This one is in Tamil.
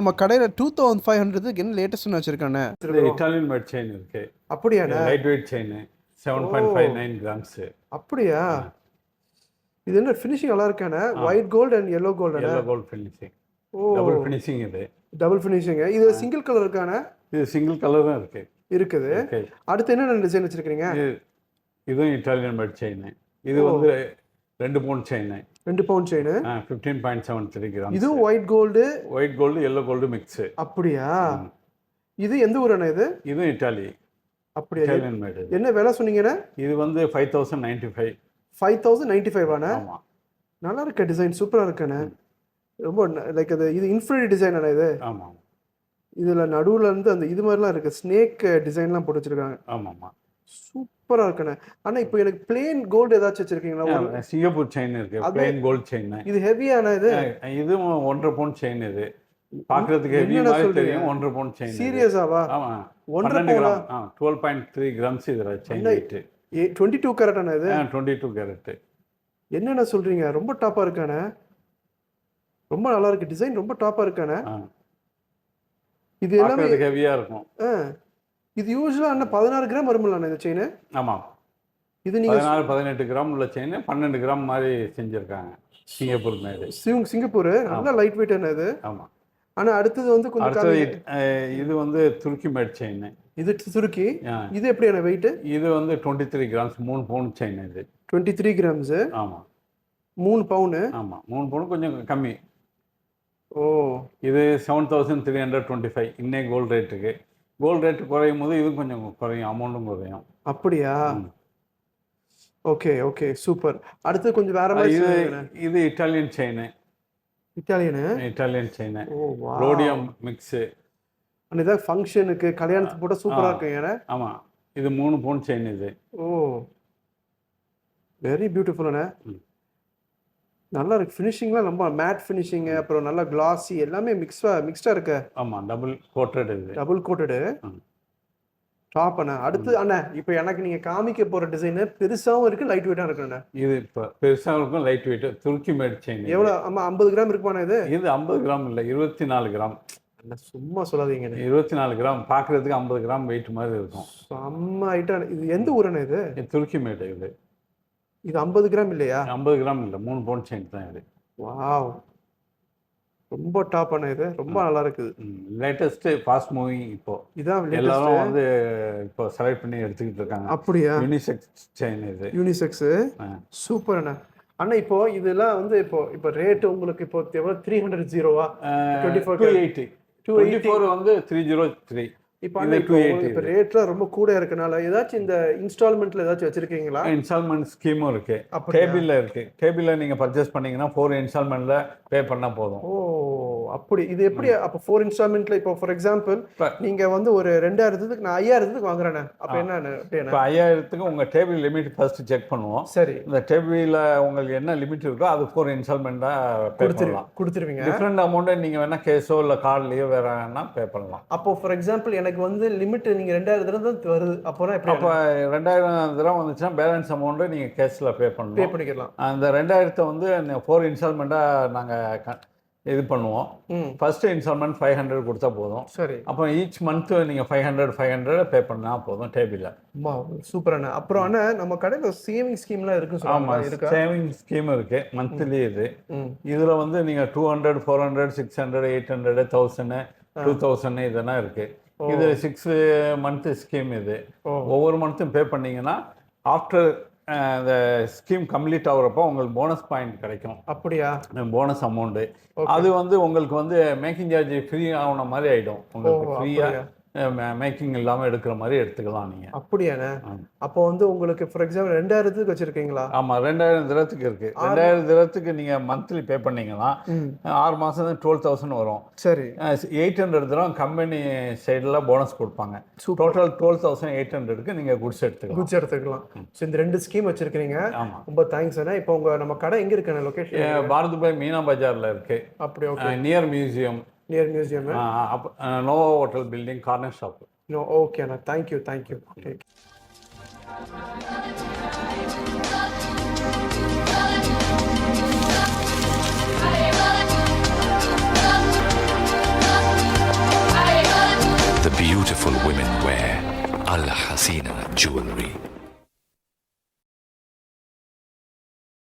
நம்ம கடையில் டூ தௌசண்ட் ஃபைவ் ஹண்ட்ரதுக்கு என்ன லேட்டஸ்ட்னு வச்சுருக்கானே இட்டாலியன் மேட் செயின் இருக்கு. அப்படியாண்ணே light weight chain seven point five nine grams அப்படியா? இது என்ன ஃபினிஷிங் நல்லா இருக்கானே? White gold and yellow gold yellow gold finishing O. Double finishing இது. டபுள் ஃபினிஷிங் இது சிங்கிள் கலர் இருக்கானே? இது சிங்கிள் கலரும் இருக்கு. இருக்குது. அடுத்து என்னென்ன டிசைன் வச்சிருக்கீங்க இது இதுவும் இட்டாலியன் மேட் செயின் இது வந்து ரெண்டு பவுண்ட் செயின் ரெண்டு pound chain fifteen point seven three gram இதுவும் white gold white gold yellow gold mix அப்படியா? இது எந்த ஊராண்ணே இது? இதுவும் இட்டாலி. அப்படியா? இட்டாலியன் மேடு என்ன விலை சொன்னீங்கண்ணே? இது வந்து five thousand ninety five five thousand ninety five ஆனே நல்லா இருக்க டிசைன் சூப்பராக இருக்கானே ரொம்ப லைக் அது இது இன்ஃபினிட்டி டிசைன் அண்ணே இது? ஆமாம். இதில் நடுவில் இருந்து அந்த இது மாதிரிலாம் இருக்குது ஸ்னேக் டிசைன்லாம் போட்டு வச்சிருக்காங்க. ஆமாம் ஆமாம் சூப்பராக இருக்குண்ணே. ஆனால் இப்போ எனக்கு பிளேன் கோல்டு ஏதாச்சும் வச்சிருக்கீங்களா? சிங்கப்பூர் செயின் இருக்கு. பிளைன் கோல்ட் செயின் இது ஹெவியான இது? இதுவும் ஒன்றரை பவுண்ட் செயின் இது. பார்க்கறதுக்கு ஹெவி மாதிரி சொல்றீங்க? தெரியும். ஒன்றரை பவுண்ட் செயின் சீரியஸாவா ஆமா. ஒன்றரை பவுனா கிராம். ஆ டுவெல் பாயிண்ட் த்ரீ கிராம்ஸ் இதில் செயின் வெயிட்டு டுவெண்ட்டி டூ கேரட்டான இது? டுவெண்ட்டி டூ கேரட்டு என்னென்ன சொல்றீங்க? ரொம்ப டாப்பாக இருக்கானே ரொம்ப நல்லா இருக்கு. டிசைன் ரொம்ப டாப்பாக இருக்கானே இது எல்லாமே ஹெவியாக இருக்கும். இது யூஸ்வலாக என்ன பதினாறு கிராம் வருமில்ல இந்த செயின் ஆமாம் இது நீங்கள் பதினாறு பதினெட்டு கிராம் உள்ள செயின் பன்னெண்டு கிராம் மாதிரி செஞ்சுருக்காங்க. Singapore made. சிங் சிங்கப்பூர்? நல்ல லைட் வெயிட் என்ன இது. ஆமாம் ஆனால் அடுத்தது வந்து கொஞ்சம் இது வந்து துருக்கி மேட் செயின் இது சுருக்கி இது எப்படியான வெயிட் இது வந்து டுவெண்ட்டி த்ரீ கிராம்ஸ் மூணு பவுண்ட் செயின் இது. டுவெண்ட்டி த்ரீ கிராம்ஸு ஆமாம் மூணு பவுனு ஆமாம் மூணு பவுன் கொஞ்சம் கம்மி. ஓ. இது seven thousand three hundred twenty five இன்னே gold ரேட்டுக்கு கோல்டு ரேட்டு குறையும் போது இதுவும் கொஞ்சம் குறையும் அமௌண்ட்டும் குறையும். அப்படியா. ஓகே ஓகே சூப்பர் அடுத்து கொஞ்சம் வேற மாதிரி இது. இது Italian chain Italian Italian chain rhodium mix அந்த ஏதாவது ஃபங்க்ஷனுக்கு கல்யாணத்துக்கு போட்டால் சூப்பராக. இருக்கும் ஏன்னா ஆமாம் இது மூணு பவுண்ட் செயின் இது. ஓ. வெரி பியூட்டிஃபுல்லாண்ணே. நல்லா இருக்கு. ஃபினிஷிங்லாம் ரொம்ப மேட் ஃபினிஷிங்கு அப்புறம் நல்லா கிளாஸி எல்லாமே மிக்ஸ்டா மிக்ஸ்டாக இருக்க. ஆமாம் டபுள் கோட்டட் இது. Double coated. டாப் அண்ணா. அடுத்து அண்ணா இப்போ எனக்கு நீங்கள் காமிக்க போகிற டிசைனு பெருசாகவும் இருக்குது லைட் வெயிட்டாக இருக்குண்ணே இது இப்போ பெருசாக இருக்கும் லைட் வெயிட் துருக்கி மேட் செயின். எவ்வளோ ஆமாம் ஐம்பது கிராம் இருக்குமாண்ணா இது? இது ஐம்பது கிராம் இல்லை இருபத்தி நாலு கிராம். அண்ணா சும்மா சொல்லாதீங்கண்ணே இருபத்தி நாலு கிராம் பார்க்கறதுக்கு ஐம்பது கிராம் வெயிட் மாதிரி இருக்கும். செம்ம ஐட்டம் இது எந்த ஊருண்ணே இது? துருக்கி மேட் இது. இது ஐம்பது கிராம் இல்லையா? ஐம்பது கிராம் இல்லை மூணு பவுண்ட் செயின் தான் இது. வாவ். ரொம்ப டாப் அண்ணா இது ரொம்ப நல்லா இருக்குது. லேட்டஸ்ட் ஃபாஸ்ட் மூவிங் இப்போ. இதான். எல்லாரும் வந்து இப்போ செலக்ட் பண்ணி எடுத்துக்கிட்டு இருக்காங்க. அப்படியா? யூனிசெக்ஸ் செயின் இது. யூனிசெக்ஸு. சூப்பர் அண்ணா. அண்ணா இப்போ இதெல்லாம் வந்து இப்போ இப்போ ரேட் உங்களுக்கு இப்போ எவ்வளோ த்ரீ ஹண்ட்ரட் ஜீரோவா twenty four two eighty two eighty four வந்து த்ரீ ஜீரோ த்ரீ இப்போ இப்போ 280 உங்களுக்கு இப்போ ரேட்லாம் ரொம்ப கூட இருக்கனால ஏதாச்சும் இந்த இன்ஸ்டால்மெண்ட்ல ஏதாச்சும் வச்சிருக்கீங்களா? இன்ஸ்டால்மெண்ட் ஸ்கீமும் இருக்கு? டேபிளில் இருக்கு. டேபிளில் நீங்கள் பர்ச்சேஸ் பண்ணீங்கன்னா ஃபோர் இன்ஸ்டால்மெண்ட்டில் பே பண்ணால் போதும். ஓ அப்படி. இது எப்படி அப்போ ஃபோர் இன்ஸ்டால்மெண்ட்ல இப்போ ஃபார் எக்ஸாம்பிள் நீங்க வந்து ஒரு ரெண்டாயிரத்துக்கு நான் ஐயாயிரத்துக்கு வாங்குறேனே அப்போ. என்ன இப்போ ஐயாயிரத்துக்கு உங்கள் டேபிள் லிமிட் ஃபர்ஸ்ட் செக் பண்ணுவோம். சரி. இந்த டேபிளில் உங்களுக்கு என்ன லிமிட் இருக்கோ அது ஃபோர் இன்ஸ்டால்மெண்ட்டாக பே கொடுத்துரு பண்ணலாம். கொடுத்துருவீங்க. டிஃப்ரெண்ட் அமௌண்ட்டை நீங்கள் வேணால் கேஷோ இல்லை கார்ட்லேயோ வேறனா பே பண்ணலாம். அப்போ ஃபார் எக்ஸாம்பிள் எனக்கு வந்து லிமிட் நீங்க ரெண்டாயிரம் தடவை தான் வருது. அப்போனா எப்படி அப்போ ரெண்டாயிரம் தடவை வந்துச்சுன்னா பேலன்ஸ் அமௌண்ட்டை நீங்கள் கேஷில் பே பே பண்ணணும். பண்ணிக்கலாம். அந்த ரெண்டாயிரத்தை வந்து ஃபோர் இன்ஸ்டால்மெண்ட்டாக நாங்கள் இது பண்ணுவோம். ஃபர்ஸ்ட் இன்ஸ்டால்மெண்ட் ஃபைவ் ஹண்ட்ரட் கொடுத்தா போதும். சரி. அப்போ ஈச் மந்த்து நீங்கள் five hundred five hundred pay பண்ணால் போதும் டேபிளில் சூப்பர் அண்ணா. அப்புறம் அண்ணா நம்ம கடையில் சேவிங் ஸ்கீம்லாம் சொல்லுவாங்க. ஆமாம் இருக்கா? சேவிங் ஸ்கீம் இருக்குது மந்த்லி இது. இதில் வந்து நீங்கள் two hundred four hundred six hundred eight hundred thousand two thousand இதெல்லாம் இருக்குது இது சிக்ஸ் மந்த் ஸ்கீம் இது. ஒவ்வொரு மந்த்தும் பே பண்ணீங்கன்னா ஆஃப்டர் இந்த ஸ்கீம் கம்ப்ளீட் ஆகுறப்போ உங்களுக்கு போனஸ் பாயிண்ட் கிடைக்கும். அப்படியா? Bonus amount. அது வந்து உங்களுக்கு வந்து மேக்கிங் சார்ஜ் ஃப்ரீ ஆகுன மாதிரி ஆகிடும் உங்களுக்கு ஃப்ரீயாக மேக்கிங் இல்லாமல் எடுக்கிற மாதிரி எடுத்துக்கலாம் நீங்கள் அப்படியாண்ணே? ஆமா. அப்போ வந்து உங்களுக்கு ஃபார் எக்ஸாம்பிள் ரெண்டாயிரத்துக்கு வச்சிருக்கீங்களா? ஆமாம் ரெண்டாயிரம் திரத்துக்கு இருக்குது ரெண்டாயிரம் திரத்துக்கு நீங்கள் மந்த்லி பே பண்ணீங்கன்னா ஆறு மாதம் டுவெல் தௌசண்ட் வரும். சரி. எயிட் ஹண்ட்ரட் தரம் கம்பெனி சைடில் போனஸ் கொடுப்பாங்க. டோட்டல் டுவெல் தௌசண்ட் எயிட் ஹண்ட்ரட்க்கு நீங்கள் குட்ஸ் எடுத்துக்கலாம். குச்சி எடுத்துக்கலாம். ஸோ இந்த ரெண்டு ஸ்கீம் வச்சிருக்கீங்க ஆமாம் ரொம்ப தேங்க்ஸ் அண்ணா. இப்போ உங்க நம்ம கடை எங்க இருக்குண்ணே லொகேஷன் பாரதிபாய் மீனா பஜாரில் இருக்குது அப்படி okay near museum near museum no hotel building, corner shop no okay thank you thank you. You The beautiful women wear Al Hasina jewelry.